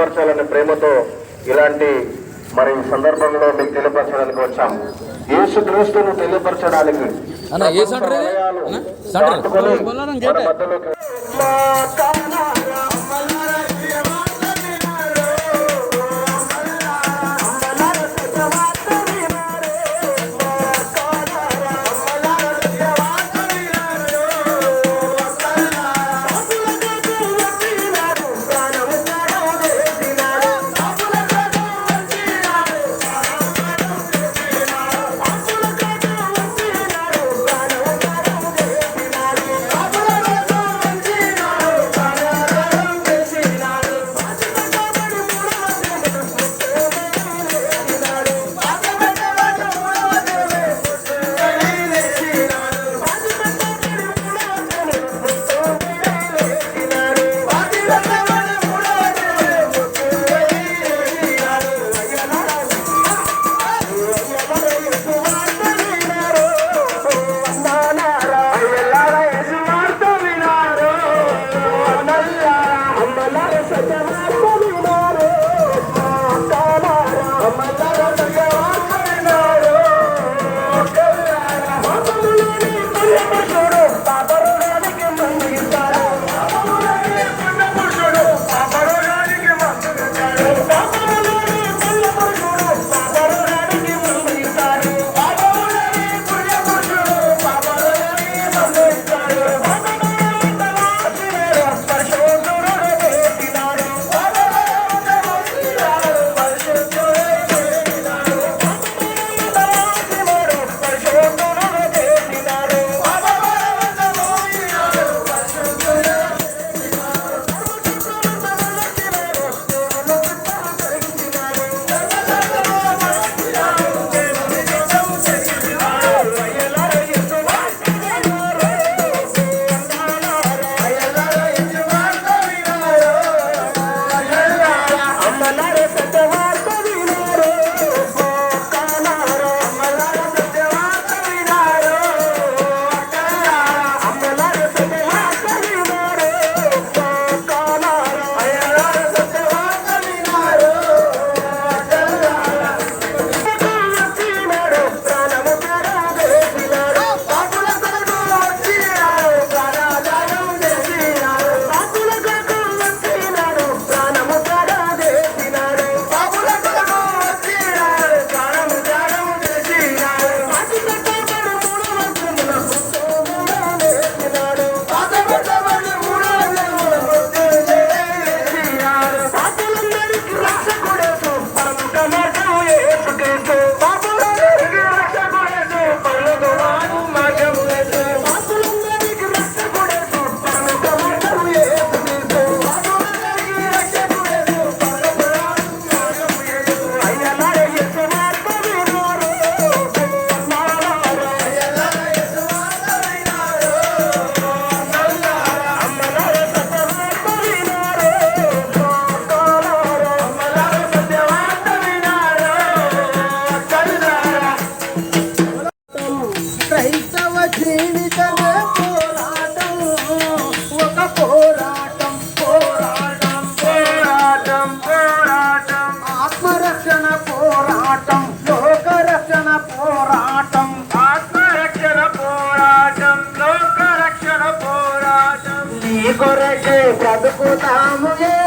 తెలియపరచాలనే ప్రేమతో ఇలాంటి మరి సందర్భంలో మీకు తెలియపరచడానికి వచ్చాము యేసుక్రీస్తును తెలియపరచడానికి మధ్యలోకి Santa করে কে সাধু কোথাও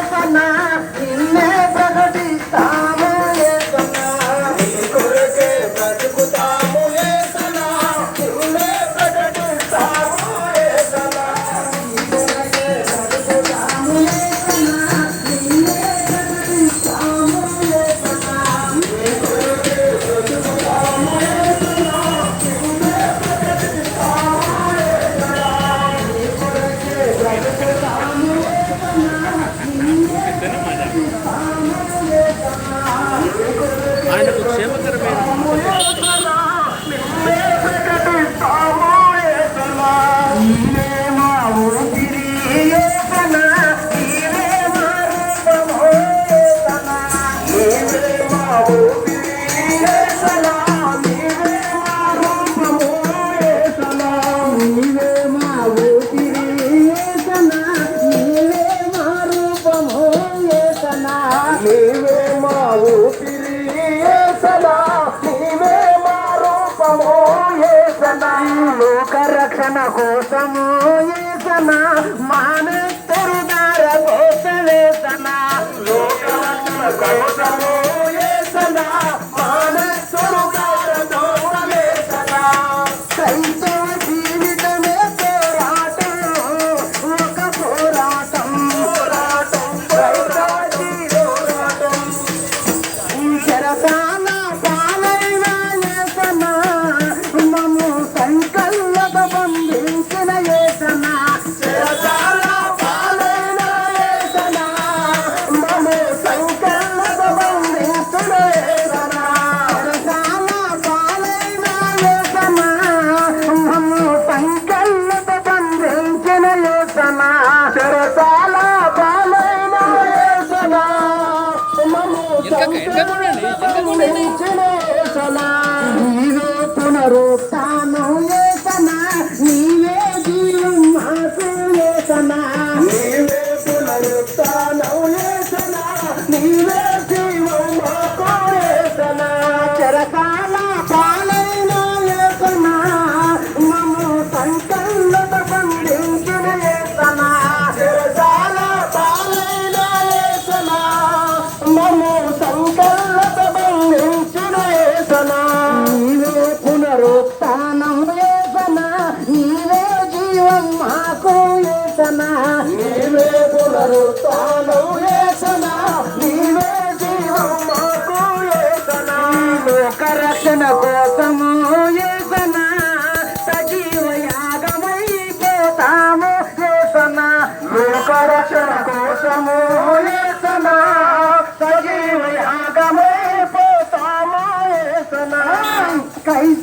లోక రక్షణ కోసము ఏసన మానవుదార కోసమేసన లోక రక్షణ కోసము ఏసన guys.